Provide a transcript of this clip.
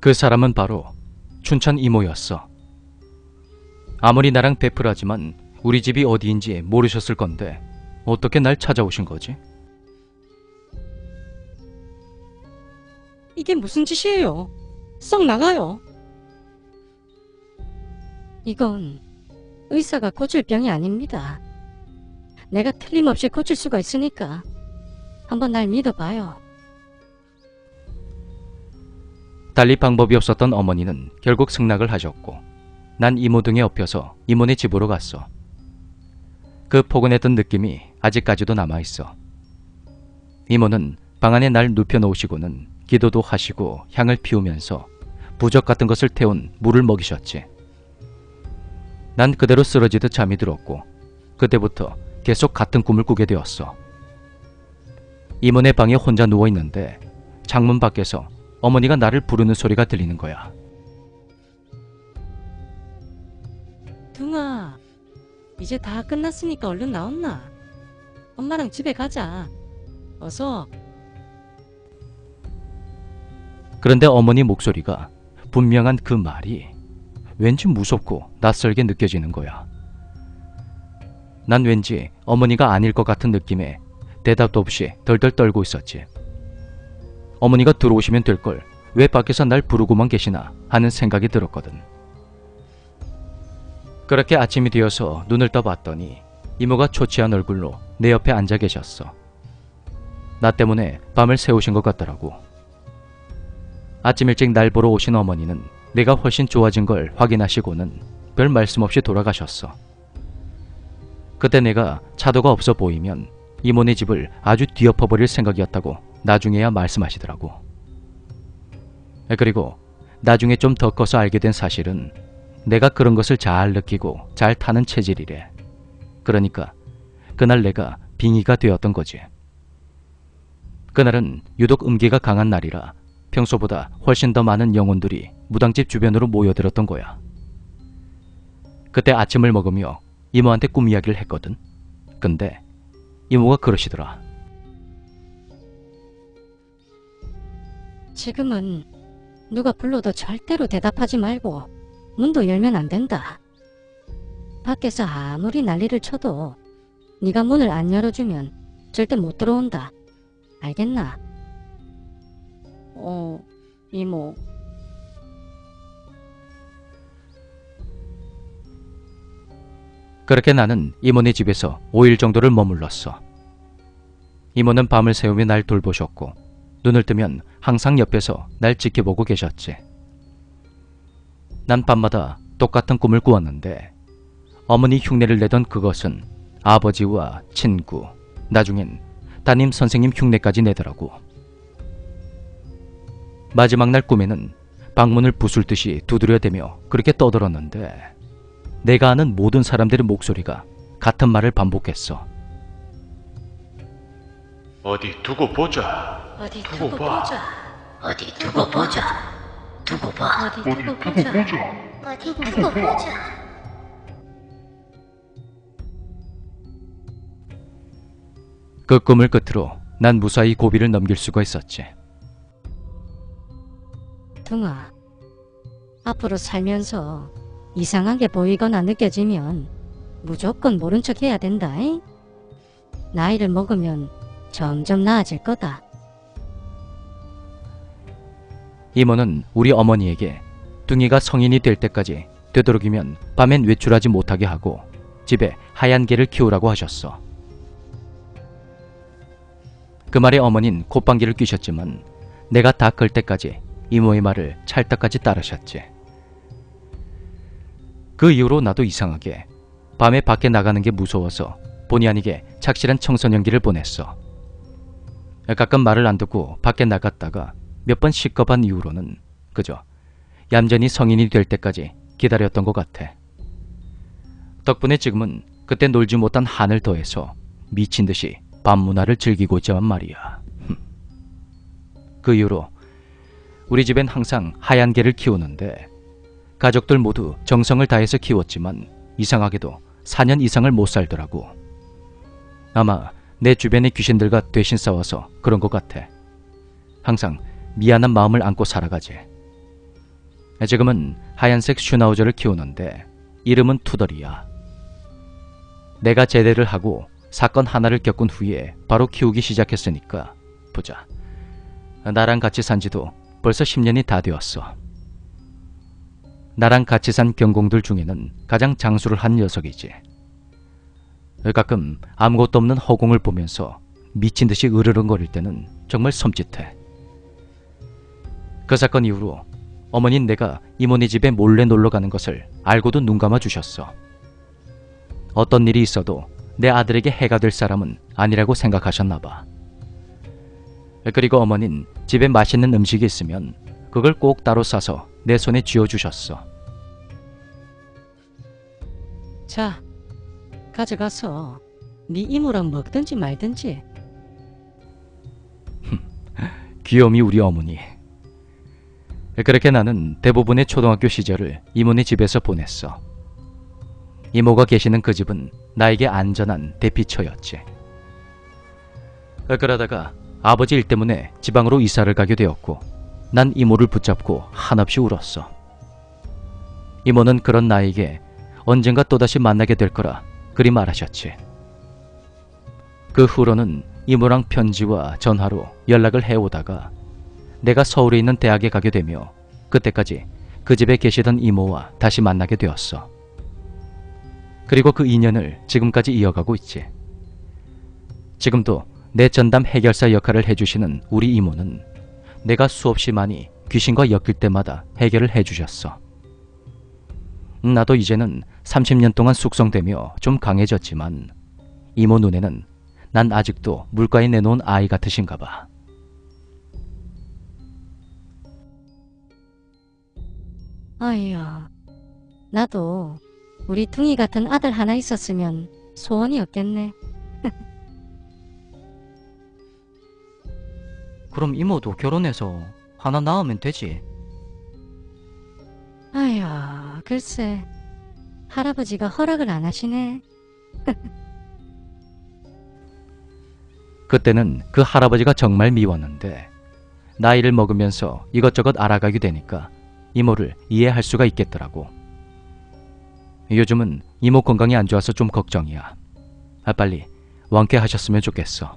그 사람은 바로 춘천 이모였어. 아무리 나랑 베풀하지만 우리 집이 어디인지 모르셨을 건데 어떻게 날 찾아오신 거지? 이게 무슨 짓이에요? 썩 나가요. 이건 의사가 고칠 병이 아닙니다. 내가 틀림없이 고칠 수가 있으니까 한번 날 믿어봐요. 달리 방법이 없었던 어머니는 결국 승낙을 하셨고 난 이모 등에 업혀서 이모네 집으로 갔어. 그 포근했던 느낌이 아직까지도 남아있어. 이모는 방 안에 날 눕혀놓으시고는 기도도 하시고 향을 피우면서 부적 같은 것을 태운 물을 먹이셨지. 난 그대로 쓰러지듯 잠이 들었고 그때부터 계속 같은 꿈을 꾸게 되었어. 이모네 방에 혼자 누워있는데 창문 밖에서 어머니가 나를 부르는 소리가 들리는 거야. 둥아, 이제 다 끝났으니까 얼른 나온나? 엄마랑 집에 가자. 어서. 그런데 어머니 목소리가 분명한 그 말이 왠지 무섭고 낯설게 느껴지는 거야. 난 왠지 어머니가 아닐 것 같은 느낌에 대답도 없이 덜덜 떨고 있었지. 어머니가 들어오시면 될 걸 왜 밖에서 날 부르고만 계시나 하는 생각이 들었거든. 그렇게 아침이 되어서 눈을 떠봤더니 이모가 초췌한 얼굴로 내 옆에 앉아 계셨어. 나 때문에 밤을 새우신 것 같더라고. 아침 일찍 날 보러 오신 어머니는 내가 훨씬 좋아진 걸 확인하시고는 별 말씀 없이 돌아가셨어. 그때 내가 차도가 없어 보이면 이모네 집을 아주 뒤엎어버릴 생각이었다고 나중에야 말씀하시더라고. 그리고 나중에 좀 더 커서 알게 된 사실은 내가 그런 것을 잘 느끼고 잘 타는 체질이래. 그러니까 그날 내가 빙의가 되었던 거지. 그날은 유독 음기가 강한 날이라 평소보다 훨씬 더 많은 영혼들이 무당집 주변으로 모여들었던 거야. 그때 아침을 먹으며 이모한테 꿈 이야기를 했거든. 근데 이모가 그러시더라. 지금은 누가 불러도 절대로 대답하지 말고 문도 열면 안 된다. 밖에서 아무리 난리를 쳐도 네가 문을 안 열어주면 절대 못 들어온다. 알겠나? 어, 이모. 그렇게 나는 이모네 집에서 5일 정도를 머물렀어. 이모는 밤을 새우며 날 돌보셨고 눈을 뜨면 항상 옆에서 날 지켜보고 계셨지. 난 밤마다 똑같은 꿈을 꾸었는데 어머니 흉내를 내던 그것은 아버지와 친구, 나중엔 담임 선생님 흉내까지 내더라고. 마지막 날 꿈에는 방문을 부술듯이 두드려대며 그렇게 떠들었는데 내가 아는 모든 사람들의 목소리가 같은 말을 반복했어. 어디 두고 보자. 어디 두고 봐. 어디 두고 보자. 두고 봐. 어디 두고 보자. 어디 두고 보자. 그 꿈을 끝으로 난 무사히 고비를 넘길 수가 있었지. 둥아, 앞으로 살면서 이상하게 보이거나 느껴지면 무조건 모른 척 해야 된다. 잉? 나이를 먹으면 점점 나아질 거다. 이모는 우리 어머니에게 뚱이가 성인이 될 때까지 되도록이면 밤엔 외출하지 못하게 하고 집에 하얀 개를 키우라고 하셨어. 그 말에 어머닌 콧방귀를 뀌셨지만 내가 다 클 때까지 이모의 말을 찰떡까지 따르셨지. 그 이후로 나도 이상하게 밤에 밖에 나가는 게 무서워서 본의 아니게 착실한 청소년기를 보냈어. 가끔 말을 안 듣고 밖에 나갔다가 몇 번 시겁한 이후로는 그저 얌전히 성인이 될 때까지 기다렸던 것 같아. 덕분에 지금은 그때 놀지 못한 한을 더해서 미친 듯이 밤 문화를 즐기고 있지만 말이야. 흠. 그 이후로 우리 집엔 항상 하얀 개를 키우는데 가족들 모두 정성을 다해서 키웠지만 이상하게도 4년 이상을 못 살더라고. 아마 내 주변의 귀신들과 대신 싸워서 그런 것 같아. 항상 미안한 마음을 안고 살아가지. 지금은 하얀색 슈나우저를 키우는데 이름은 투덜이야. 내가 제대를 하고 사건 하나를 겪은 후에 바로 키우기 시작했으니까 보자. 나랑 같이 산 지도 벌써 10년이 다 되었어. 나랑 같이 산 경공들 중에는 가장 장수를 한 녀석이지. 가끔 아무것도 없는 허공을 보면서 미친 듯이 으르렁거릴 때는 정말 섬찟해. 그 사건 이후로 어머니는 내가 이모네 집에 몰래 놀러 가는 것을 알고도 눈 감아 주셨어. 어떤 일이 있어도 내 아들에게 해가 될 사람은 아니라고 생각하셨나 봐. 그리고 어머닌 집에 맛있는 음식이 있으면 그걸 꼭 따로 싸서 내 손에 쥐어 주셨어. 자, 가져가서 네 이모랑 먹든지 말든지. 귀요미 우리 어머니. 그렇게 나는 대부분의 초등학교 시절을 이모네 집에서 보냈어. 이모가 계시는 그 집은 나에게 안전한 대피처였지. 그러다가 아버지 일 때문에 지방으로 이사를 가게 되었고, 난 이모를 붙잡고 한없이 울었어. 이모는 그런 나에게 언젠가 또다시 만나게 될 거라 그리 말하셨지. 그 후로는 이모랑 편지와 전화로 연락을 해오다가 내가 서울에 있는 대학에 가게 되며 그때까지 그 집에 계시던 이모와 다시 만나게 되었어. 그리고 그 인연을 지금까지 이어가고 있지. 지금도 내 전담 해결사 역할을 해주시는 우리 이모는 내가 수없이 많이 귀신과 엮일 때마다 해결을 해주셨어. 나도 이제는 30년 동안 숙성되며 좀 강해졌지만 이모 눈에는 난 아직도 물가에 내놓은 아이 같으신가 봐. 아이야, 나도 우리 둥이 같은 아들 하나 있었으면 소원이 없겠네. 그럼 이모도 결혼해서 하나 낳으면 되지. 아이야, 글쎄, 할아버지가 허락을 안 하시네. 그때는 그 할아버지가 정말 미웠는데 나이를 먹으면서 이것저것 알아가게 되니까 이모를 이해할 수가 있겠더라고. 요즘은 이모 건강이 안 좋아서 좀 걱정이야. 아, 빨리 완쾌하셨으면 좋겠어.